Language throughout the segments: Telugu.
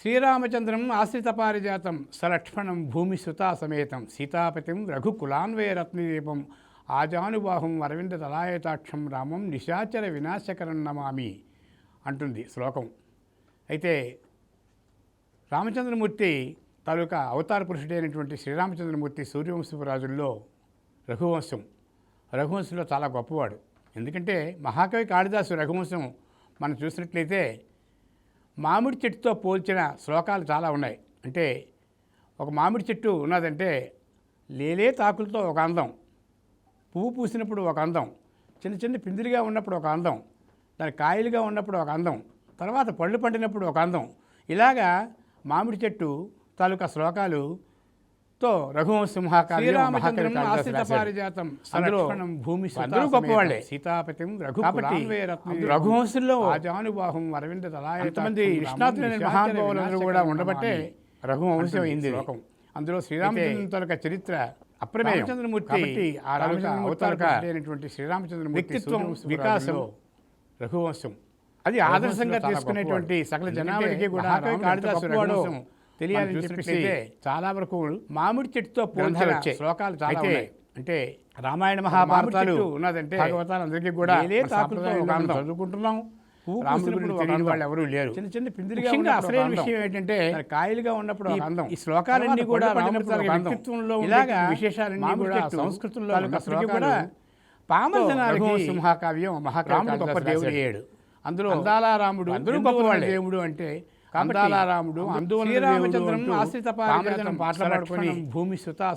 శ్రీరామచంద్రం ఆశ్రితపారిజాతం సలక్ష్మణం భూమి సుతా సమేతం సీతాపతిం రఘుకులాన్వయరత్నదీపం ఆజానుబాహుం అరవింద తలాయతాక్షం రామం నిశాచర వినాశకరం నమామి అంటుంది శ్లోకం. అయితే రామచంద్రమూర్తి తాలూకా అవతార పురుషుడైనటువంటి శ్రీరామచంద్రమూర్తి సూర్యవంశపు రాజుల్లో రఘువంశం. రఘువంశంలో చాలా గొప్పవాడు. ఎందుకంటే మహాకవి కాళిదాసు రఘువంశం మనం చూసినట్లయితే మామిడి చెట్టుతో పోల్చిన శ్లోకాలు చాలా ఉన్నాయి. అంటే ఒక మామిడి చెట్టు ఉన్నదంటే లేలే తాకులతో ఒక అందం పువ్వు పూసినప్పుడు ఒక అందం చిన్న చిన్న పిందిరిగా ఉన్నప్పుడు ఒక అందం దాని కాయలుగా ఉన్నప్పుడు ఒక అందం తర్వాత పళ్ళు పండినప్పుడు ఒక అందం. ఇలాగా మామిడి చెట్టు తాలూకా శ్లోకాలు తో రఘువంశమహాకావ్యం పారిజాతం అందులో భూమి అందరూ గొప్పవాళ్ళే. సీతాపతిం రఘు కాబట్టి రఘువంశంలో ఆజానుబాహుం అరవింద ఎంతమంది నిష్ణాతులైన మహానుభావులందరూ కూడా ఉండబట్టే రఘువంశం అయింది. అందులో శ్రీరామచంద్రుని తాలూకా చరిత్ర అప్రమేయం. చంద్రమూర్తి ఆ శ్రీరామచంద్రమూర్తి వ్యక్తిత్వం వికాసం రఘువంశం. అది ఆదర్శంగా తీసుకునేటువంటి సకల జనాభాకి కూడా కాళిదాసు రఘువంశం తెలియాలని చెప్పేసి చాలా వరకు మామిడి చెట్టుతో పోల్చిన శ్లోకాలు చాలా ఉన్నాయి. అంటే రామాయణ మహాభారతాలు ఉన్నదంటే భాగవతాలు అందరికీ కూడా చదువుకుంటున్నాం. వాళ్ళు ఎవరూ లేరు. చిన్న చిన్న పిందిరిగా అసలైన విషయం ఏంటంటే దానికాయలుగా ఉన్నప్పుడు అందం. ఈ శ్లోకాలన్నీ కూడా వ్యక్తిత్వంలో ఇలాగా విశేషాలన్నీ కూడా సంస్కృతంలో కూడా పామర జనాలకు సింహాకావ్యం మహాకావ్యం గొప్ప దేవుడు అయ్యాడు. అందులో అందాల రాముడు అందరూ గొప్పవాళ్ళు? దేవుడు అంటే అందాల రాముడు అందువల్ల శ్రీరామచంద్రం ఆశ్రిత పారిజాతం పాటలు పాడుకొని భూమి సుతా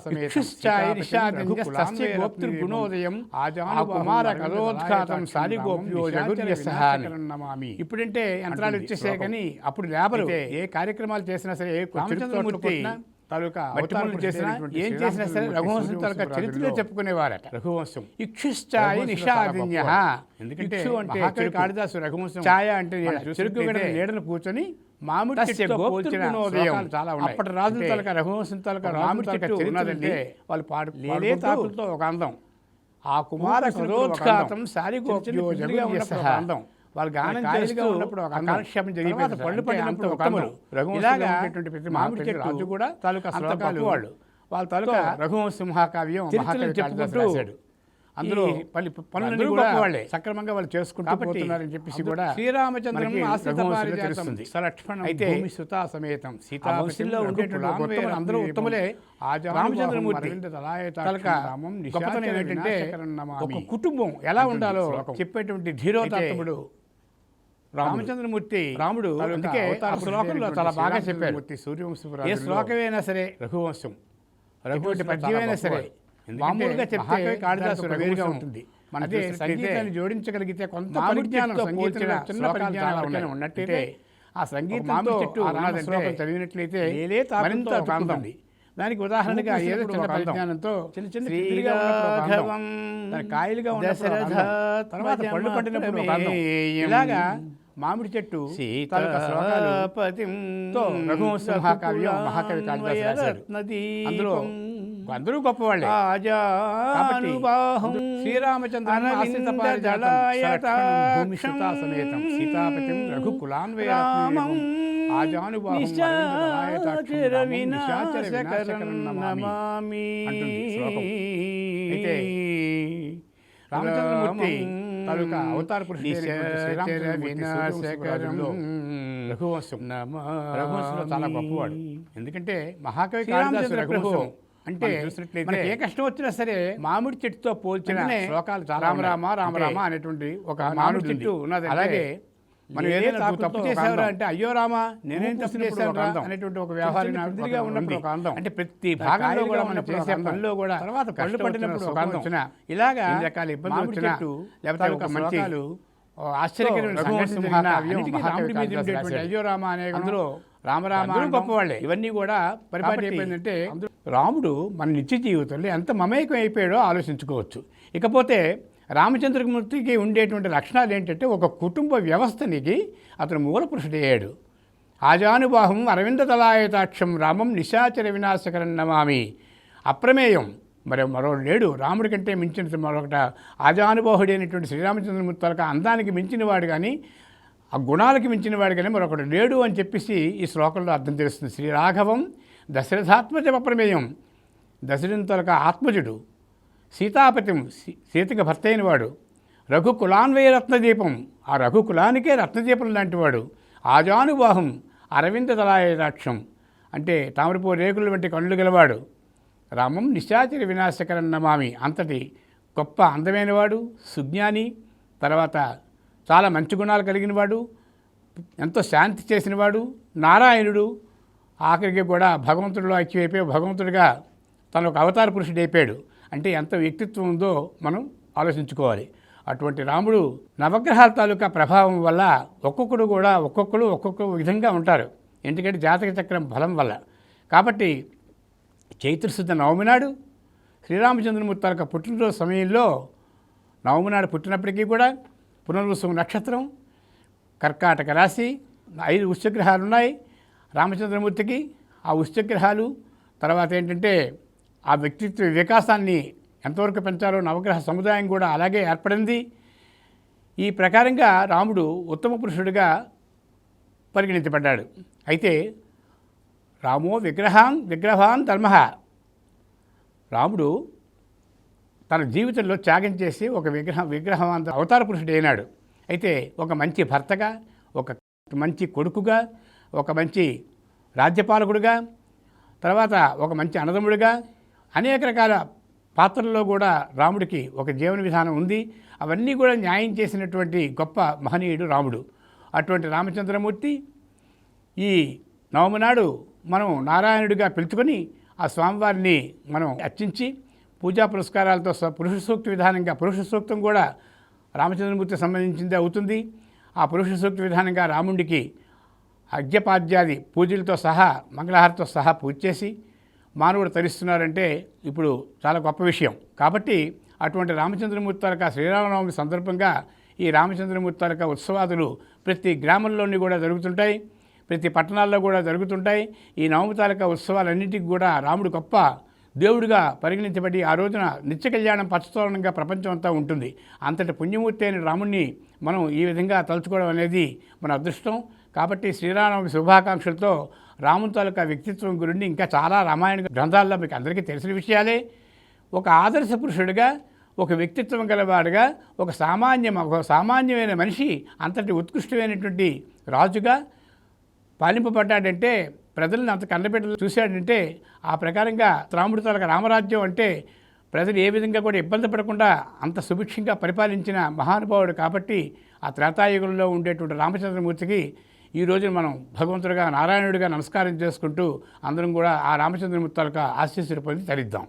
గుణోదయం ఆ కుమార కథోద్ఘాతం సాలిగోప్యో నమామి ఇప్పుడంటే యంత్రాలు వచ్చేసాయి కానీ అప్పుడు లేబరు ఏ కార్యక్రమాలు చేసినా సరే ఏ రామచంద్రమూర్తి తాలూకా చేసినా ఏం చేసినా సరే రఘువంశం తాలూకా చరిత్రలో చెప్పుకునేవారట. రఘువంశం. ఇక్షుశ్చాయ నిషాదిన్య ఎందుకంటే అంటే కాళిదాసు రఘువంశం. ఛాయ అంటే చెరుకు నీడను కూర్చొని మామిడి చెట్టు పోల్చిన చాలా ఉన్నాయి. అప్పటి రాజుల తాలూకా రఘువంశం తాలూకా మామిడి చెట్టు ఉన్నదంటే వాళ్ళు పాడు లేలే తాకులతో ఒక అందం. ఆ కుమార సారిగోప్యో అందం. వాళ్ళు గానం చేస్తూ ఉన్నప్పుడు ఒక కాలక్షేపం జరిగిపోయింది పళ్ళు పడినప్పుడు ఒక ఇలాగా ప్రతి మామిడి చెట్టు రాజు కూడా తాలూకా శ్లోకాలు వాళ్ళు వాళ్ళ తాలూకా రఘువంశ మహాకావ్యం చెప్పుకుంటూ అందులో పనులు కూడా వాళ్ళే సక్రమంగా వాళ్ళు చేసుకుంటూ పోతున్నారని చెప్పేసి కూడా శ్రీరామచంద్రం తెలుస్తుంది. సలక్ష్మణం అయితే సుతా సమేతం సీతావంశంలో ఉండేటువంటి అందరూ ఉత్తములే. రామచంద్రమూర్తి గొప్పతనం ఏంటంటే ఒక కుటుంబం ఎలా ఉండాలో చెప్పేటువంటి ధీరోతాత్ముడు రామచంద్రమూర్తి రాముడు అందుకే శ్లోకంలో చాలా బాగా చెప్పారు. సూర్యవంశం ఏ శ్లోకమైనా సరే రఘువంశం. రఘువంశ పద్యమైనా సరే మామూలుగా చెప్తే కాళిదాసు రఘువుగా ఉంటుంది. మనకి సంగీతాన్ని జోడించగలిగితే కొంత పరిజ్ఞానం సంగీతం చిన్న పరిజ్ఞానం ఉన్నట్టే ఆ సంగీతంతో శ్లోకం చదివినట్లయితే మరింత కాంతం దానికి ఉదాహరణగా ఏదో చిన్న పరిజ్ఞానంతో చిన్న చిన్న కాయలుగా అందం, తర్వాత పళ్ళు పట్టినప్పుడు. ఇలాగా మామిడి చెట్టు రఘువంశ మహాకావ్యం మహాకవి కాళిదాసు అందులో అందరూ గొప్పవాళ్ళే. సీతాపతిం నమామి. అయితే రామచంద్రమూర్తి తాలూకా అవతార సూర్యవంశపు రఘువంశం. రఘువంశంలో చాలా గొప్పవాడు. ఎందుకంటే మహాకవి కాళిదాసు రఘువంశం అంటే మనకి ఏ కష్టం వచ్చినా సరే మామిడి చెట్టుతో పోల్చిన శ్లోకాలు చాలా రామరామ రామరామ అనేటువంటి ఒక మామిడి చెట్టు ఉన్నది అలాగే మనం ఏదైనా తప్పు చేసేవారా అంటే అయ్యో రామా నేనేం తప్పు చేశాను అనేటువంటి ఒక వ్యవహారం అభివృద్ధిగా ఉన్నప్పుడు ఒక అందం అంటే ప్రతి భాగంలో కూడా మనం చేసే పనిలో కూడా తర్వాత పళ్ళు పట్టినప్పుడు ఒక అందం. వచ్చిన ఇలాగా రకాల ఇబ్బందులు వచ్చిన లేకపోతే ఒక మంచి ఆశ్చర్యకరమైన అయ్యో రామ అనే అందులో రామరామ గొప్పవాళ్ళే. ఇవన్నీ కూడా పరిపాటి అయిపోయిందంటే రాముడు మన నిత్య జీవితంలో ఎంత మమేకం అయిపోయాడో ఆలోచించుకోవచ్చు. ఇకపోతే రామచంద్రమూర్తికి ఉండేటువంటి లక్షణాలు ఏంటంటే ఒక కుటుంబ వ్యవస్థనికి అతను మూల పురుషుడయ్యాడు ఆజానుబాహం అరవింద తలాయతాక్షం రామం నిశాచర వినాశకరం నమామి. అప్రమేయం. మరి మరో లేడు. రాముడి కంటే మించిన మరొకట. ఆజానుబాహుడైనటువంటి శ్రీరామచంద్రమూర్తి తలక అందానికి మించిన వాడు కానీ ఆ గుణాలకి మించిన వాడికనే మరొకడు లేడు అని చెప్పేసి ఈ శ్లోకంలో అర్థం తెలుస్తుంది. శ్రీ రాఘవం దశరథాత్మజ ప్రమేయం దశరథుని తొలక ఆత్మజుడు సీతాపతిం సీతకి భర్త అయినవాడు రఘుకులాన్వయ రత్నదీపం ఆ రఘుకులానికే రత్నదీపం లాంటివాడు ఆజానుబాహం అరవింద దళాయరాక్షం అంటే తామరపూ రేకుల వంటి కళ్ళు గలవాడు రామం నిశాచర వినాశకరం నమామి అంతటి గొప్ప అందమైనవాడు సుజ్ఞాని తర్వాత చాలా మంచి గుణాలు కలిగినవాడు ఎంతో శాంతి చేసినవాడు. నారాయణుడు ఆఖరికి కూడా భగవంతుడిలో ఐక్యమైపోయి భగవంతుడిగా తను ఒక అవతార పురుషుడు అయిపోయాడు. అంటే ఎంత వ్యక్తిత్వం ఉందో మనం ఆలోచించుకోవాలి. అటువంటి రాముడు నవగ్రహాల తాలూకా ప్రభావం వల్ల ఒక్కొక్కడు కూడా ఒక్కొక్కరు ఒక్కొక్క విధంగా ఉంటారు. ఎందుకంటే జాతక చక్రం బలం వల్ల. కాబట్టి చైత్రశుద్ధ నవమి నాడు శ్రీరామచంద్రమూర్తి తాలూకా పుట్టినరోజు సమయంలో నవమి నాడు పుట్టినప్పటికీ కూడా పునర్వసు నక్షత్రం కర్కాటక రాశి ఐదు ఉచ్చగ్రహాలు ఉన్నాయి రామచంద్రమూర్తికి ఆ ఉచ్చగ్రహాలు తర్వాత ఏంటంటే ఆ వ్యక్తిత్వ వికాసాన్ని ఎంతవరకు పెంచాలో నవగ్రహ సముదాయం కూడా అలాగే ఏర్పడింది. ఈ ప్రకారంగా రాముడు ఉత్తమ పురుషుడిగా పరిగణించబడ్డాడు. అయితే రామో విగ్రహాన్ విగ్రహాన్ ధర్మ. రాముడు తన జీవితంలో త్యాగం చేసి ఒక విగ్రహం విగ్రహవంత అవతార పురుషుడు అయినాడు. అయితే ఒక మంచి భర్తగా ఒక మంచి కొడుకుగా ఒక మంచి రాజ్యపాలకుడుగా తర్వాత ఒక మంచి అన్నదమ్ముడిగా అనేక రకాల పాత్రల్లో కూడా రాముడికి ఒక జీవన విధానం ఉంది. అవన్నీ కూడా న్యాయం చేసినటువంటి గొప్ప మహనీయుడు రాముడు. అటువంటి రామచంద్రమూర్తి ఈ నవమి నాడు మనం నారాయణుడిగా పిలుచుకొని ఆ స్వామివారిని మనం అర్చించి పూజా పురస్కారాలతో పురుష సూక్తి విధానంగా పురుష సూక్తం కూడా రామచంద్రమూర్తికి సంబంధించిందే అవుతుంది. ఆ పురుష సూక్తి విధానంగా రాముడికి అర్ఘ్యపాద్యాది పూజలతో సహా మంగళహారతో సహా పూజ చేసి మానవుడు తరిస్తున్నారంటే ఇప్పుడు చాలా గొప్ప విషయం. కాబట్టి అటువంటి రామచంద్రమూర్తి తాలూకా శ్రీరామనవమి సందర్భంగా ఈ రామచంద్రమూర్తి తాలూకా ఉత్సవాదులు ప్రతి గ్రామంలోని కూడా జరుగుతుంటాయి ప్రతి పట్టణాల్లో కూడా జరుగుతుంటాయి. ఈ నవమి తాలూకా ఉత్సవాలన్నింటికి కూడా రాముడు గొప్ప దేవుడిగా పరిగణించబడి ఆ రోజున నిత్య కళ్యాణం పచ్చతోరణంగా ప్రపంచం అంతా ఉంటుంది. అంతటి పుణ్యమూర్తి అయిన రాముణ్ణి మనం ఈ విధంగా తలుచుకోవడం అనేది మన అదృష్టం. కాబట్టి శ్రీరామ శుభాకాంక్షలతో రాముని తాలూకా వ్యక్తిత్వం గురించి ఇంకా చాలా రామాయణ గ్రంథాల్లో మీకు అందరికీ తెలిసిన విషయాలే. ఒక ఆదర్శ పురుషుడిగా ఒక వ్యక్తిత్వం గలవాడుగా ఒక సామాన్య ఒక సామాన్యమైన మనిషి అంతటి ఉత్కృష్టమైనటువంటి రాజుగా పాలింపబడ్డాడంటే ప్రజల్ని అంత కన్నబిడ్డలు చూశాడంటే ఆ ప్రకారంగా రాముడి తాలూకా రామరాజ్యం అంటే ప్రజలు ఏ విధంగా కూడా ఇబ్బంది పడకుండా అంత సుభిక్షంగా పరిపాలించిన మహానుభావుడు కాబట్టి ఆ త్రేతాయుగంలో ఉండేటువంటి రామచంద్రమూర్తికి ఈ రోజున మనం భగవంతుడిగా నారాయణుడిగా నమస్కారం చేసుకుంటూ అందరం కూడా ఆ రామచంద్రమూర్తి తాలూకా ఆశీస్సులు పొంది తరిద్దాం.